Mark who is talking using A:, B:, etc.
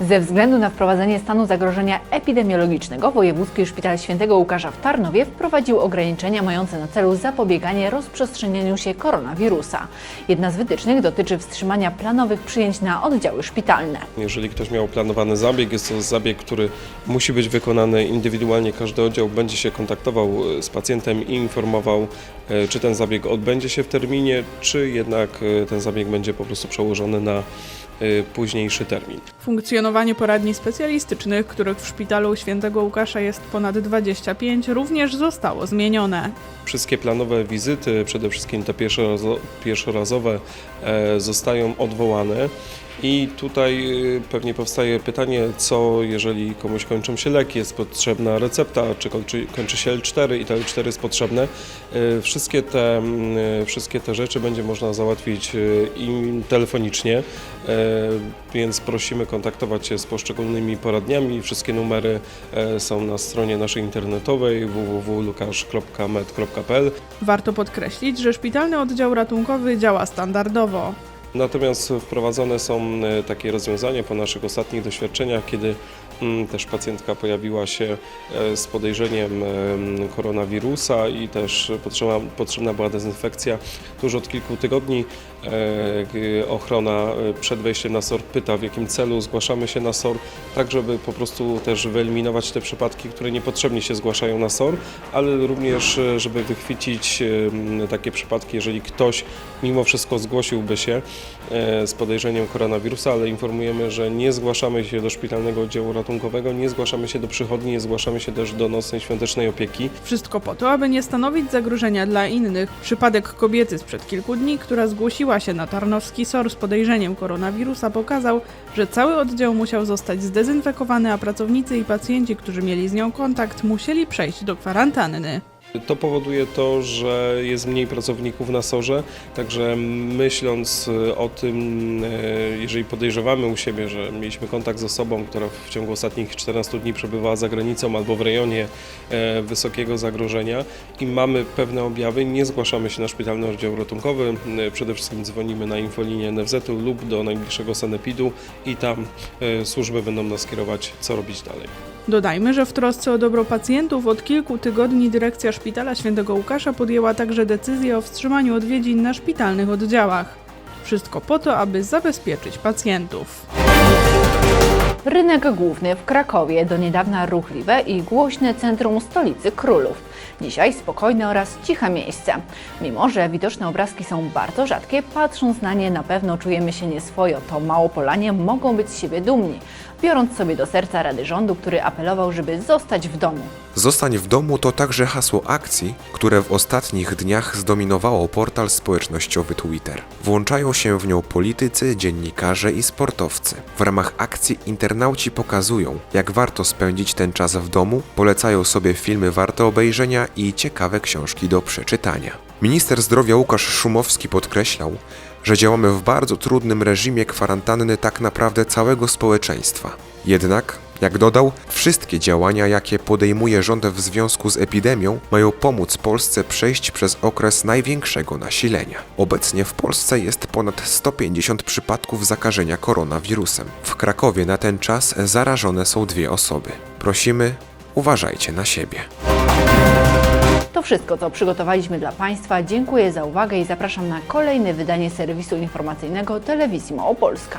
A: Ze względu na wprowadzenie stanu zagrożenia epidemiologicznego Wojewódzki Szpital Świętego Łukasza w Tarnowie wprowadził ograniczenia mające na celu zapobieganie rozprzestrzenianiu się koronawirusa. Jedna z wytycznych dotyczy wstrzymania planowych przyjęć na oddziały szpitalne.
B: Jeżeli ktoś miał planowany zabieg, jest to zabieg, który musi być wykonany indywidualnie. Każdy oddział będzie się kontaktował e, z pacjentem i informował, e, czy ten zabieg odbędzie się w terminie, czy jednak e, ten zabieg będzie po prostu przełożony na późniejszy termin.
C: Funkcjonowanie poradni specjalistycznych, których w szpitalu Świętego Łukasza jest ponad 25, również zostało zmienione.
B: Wszystkie planowe wizyty, przede wszystkim te pierwszorazo- pierwszorazowe, e, zostają odwołane. I tutaj e, pewnie powstaje pytanie, co jeżeli komuś kończą się leki, jest potrzebna recepta, czy kończy, kończy się L4 i to L4 jest potrzebne. E, Wszystkie te, mm, e, wszystkie te rzeczy będzie można załatwić im telefonicznie, więc prosimy kontaktować się z poszczególnymi poradniami. Wszystkie numery są na stronie naszej internetowej www.lukasz.med.pl.
C: Warto podkreślić, że szpitalny oddział ratunkowy działa standardowo.
B: Natomiast wprowadzone są e, takie rozwiązania po naszych ostatnich doświadczeniach, kiedy też pacjentka pojawiła się e, z podejrzeniem em, koronawirusa i też potrzebna, potrzebna była dezynfekcja. Tu już od kilku tygodni e, ochrona e, przed wejściem na SOR pyta w jakim celu zgłaszamy się na SOR, tak żeby po prostu też wyeliminować te przypadki, które niepotrzebnie się zgłaszają na SOR, ale również żeby wychwycić takie przypadki, jeżeli ktoś mimo wszystko zgłosiłby się z podejrzeniem koronawirusa, ale informujemy, że nie zgłaszamy się do szpitalnego oddziału ratunkowego, nie zgłaszamy się do przychodni, nie zgłaszamy się też do nocnej świątecznej opieki.
C: Wszystko po to, aby nie stanowić zagrożenia dla innych. Przypadek kobiety sprzed kilku dni, która zgłosiła się na tarnowski SOR z podejrzeniem koronawirusa, pokazał, że cały oddział musiał zostać zdezynfekowany, a pracownicy i pacjenci, którzy mieli z nią kontakt, musieli przejść do kwarantanny.
B: To powoduje to, że jest mniej pracowników na sorze, także myśląc e, o tym, e, jeżeli podejrzewamy u siebie, że mieliśmy kontakt z osobą, która w ciągu ostatnich 14 dni przebywała za granicą albo w rejonie e, wysokiego zagrożenia i mamy pewne objawy, nie zgłaszamy się na szpitalny oddział ratunkowy, przede wszystkim dzwonimy na infolinię NFZ-u lub do najbliższego sanepidu i tam służby będą nas kierować, co robić dalej.
C: Dodajmy, że w trosce o dobro pacjentów od kilku tygodni dyrekcja Szpitala Świętego Łukasza podjęła także decyzję o wstrzymaniu odwiedzin na szpitalnych oddziałach. Wszystko po to, aby zabezpieczyć pacjentów.
A: Rynek główny w Krakowie, do niedawna ruchliwe i głośne centrum stolicy królów. Dzisiaj spokojne oraz ciche miejsce. Mimo, że widoczne obrazki są bardzo rzadkie, patrząc na nie na pewno czujemy się nieswojo, to Małopolanie mogą być z siebie dumni, biorąc sobie do serca rady rządu, który apelował, żeby zostać w domu.
D: Zostań w domu to także hasło akcji, które w ostatnich dniach zdominowało portal społecznościowy Twitter. Włączają się w nią politycy, dziennikarze i sportowcy. W ramach akcji internauci pokazują, jak warto spędzić ten czas w domu, polecają sobie filmy warte obejrzenia i ciekawe książki do przeczytania. Minister zdrowia Łukasz Szumowski podkreślał, że działamy w bardzo trudnym reżimie kwarantanny tak naprawdę całego społeczeństwa. Jednak, jak dodał, wszystkie działania, jakie podejmuje rząd w związku z epidemią, mają pomóc Polsce przejść przez okres największego nasilenia. Obecnie w Polsce jest ponad 150 przypadków zakażenia koronawirusem. W Krakowie na ten czas zarażone są dwie osoby. Prosimy, uważajcie na siebie.
A: To wszystko, co przygotowaliśmy dla Państwa. Dziękuję za uwagę i zapraszam na kolejne wydanie serwisu informacyjnego Telewizji Małopolska.